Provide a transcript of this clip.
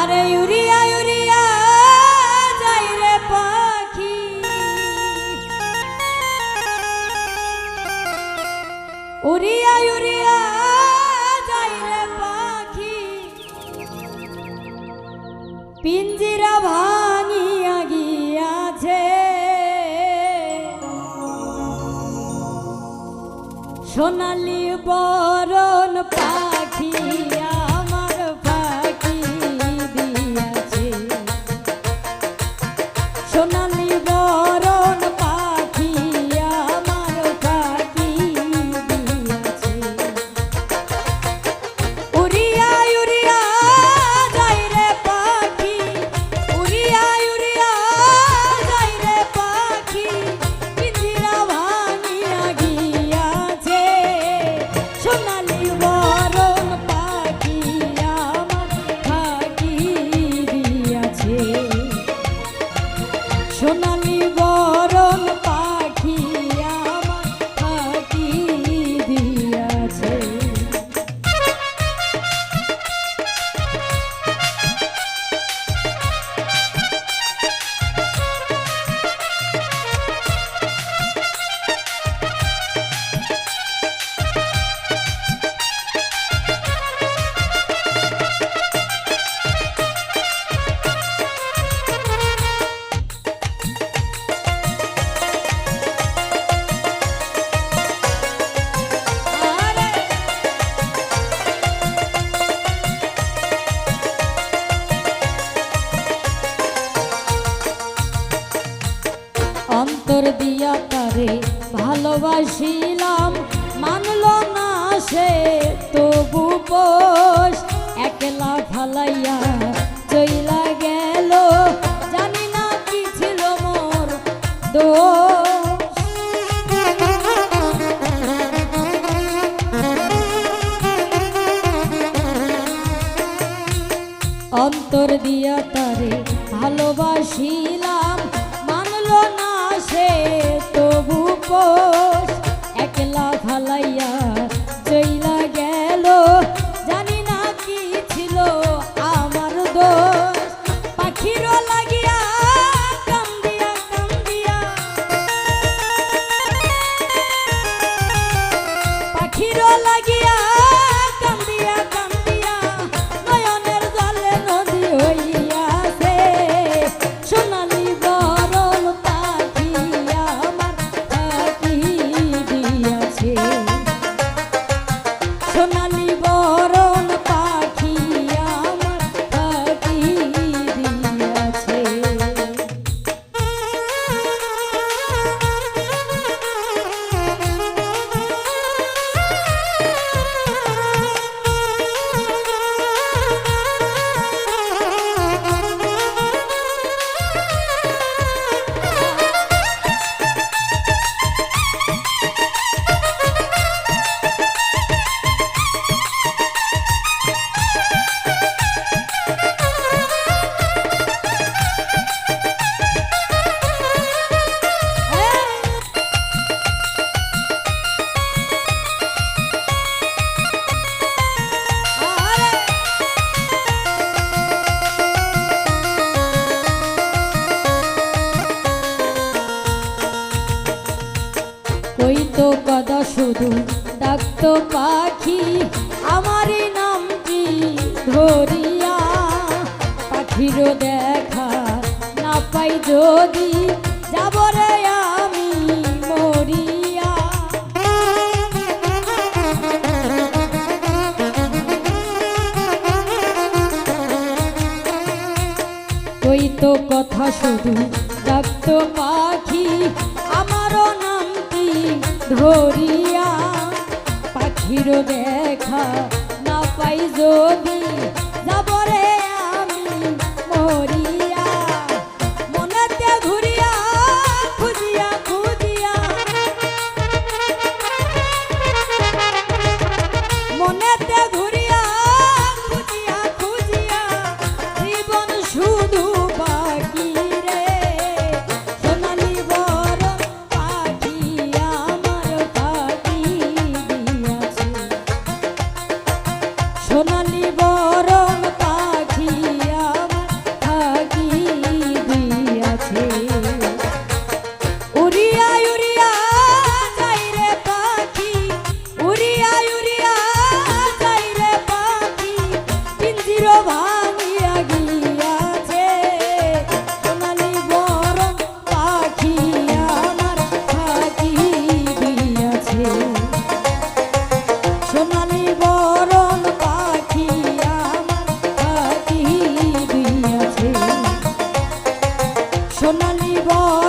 আরে urea urea, যাই রে পাখি। উড়িয়া ইউরিয়া, যাই রে পাখি। পিঞ্জিরা ভাঙিয়া গিয়াছে। সোনালি বরণ পাখি সোনালি বরণ দিয়া তারে ভালোবাসিলাম, মানল না সে, তবু পোষ একলা ফালাইয়া চইলা গেল। জানি না কি ছিল মোর দোষ। অন্তর দিয়া তারে ভালোবাসিলাম পোষ একলা ফালাইয়া তো কদা শুধু, ডাকতো পাখি, আমারই নামটি ধরিয়া? পাখিরও দেখা না পাই যদি, যাব আমি মরিয়া। ওই তো কথা শুধু, ডাকতো পাখি, আমারও ধরিয়া পাখির দেখা না পাই যদি সোনালি বল